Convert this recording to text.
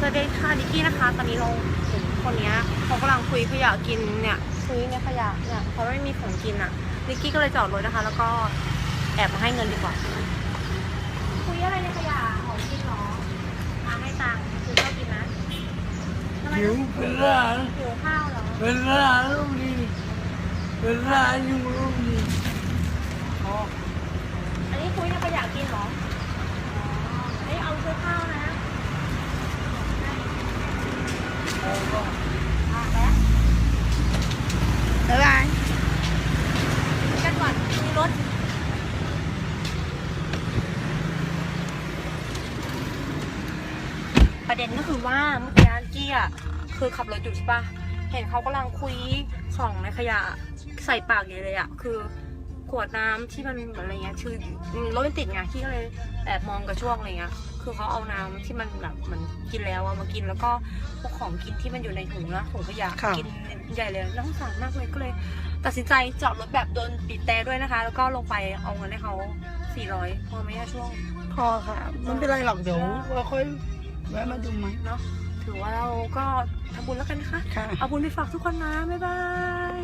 สวัสดีค่ะนิกกี้นะคะ ตอนนี้เราเห็นคนเนี้ยเขากำลังคุยขยะกินเนี่ยคุยในขยะเนี่ยเขาไม่มีของกินอะนิกกี้ก็เลยจอดรถนะคะ แล้วก็แอบมาให้เงินดีกว่า คุยอะไรในขยะของกินเหรอมาให้ตังค์คือข้าวกินนะทำไมหิวเป็นร้านหิวข้าวเหรอเป็นร้านลูกดีเป็นร้านอยู่ลูกดี อ๋ออันนี้คุยในขยะกินเหรออ๋ออันนี้เอาซื้อข้าวนะอะแล้ว บ๊ายบายกันก่อนมีรถประเด็นก็คือว่าเมื่อกี้กี้อะคือขับรถอยู่ใช่ปะเห็นเขากำลังคุยของในขยะใส่ปากอยู่เลยอะคือ ขวดน้ำที่มันอะไรเงี้ยคือรถมันติดไงที่ก็เลยแอบมองกระช่วงอะไรเงี้ยคือเขาเอาน้ำที่มันแบบเหมันกินแล้วอะมากินแล้วก็พวกของกินที่มันอยู่ในถุงนะถุงขยะกินใหญ่เลยน่าสงสารมากเลยก็เลย ตัดสินใจจอดรถแบบโดนบีบแต่ด้วยนะคะ แล้วก็ลงไปเอาเงินให้เขา400พอไหมอะช่วงพอค่ะไม่เป็นไรหรอกเดี๋ยวเราค่อยแวะมาดูไหมเนาะถือว่าเราก็ทำบุญแล้วกันนะคะค่ะเอาบุญไปฝากทุกคนนะ บ๊ายบาย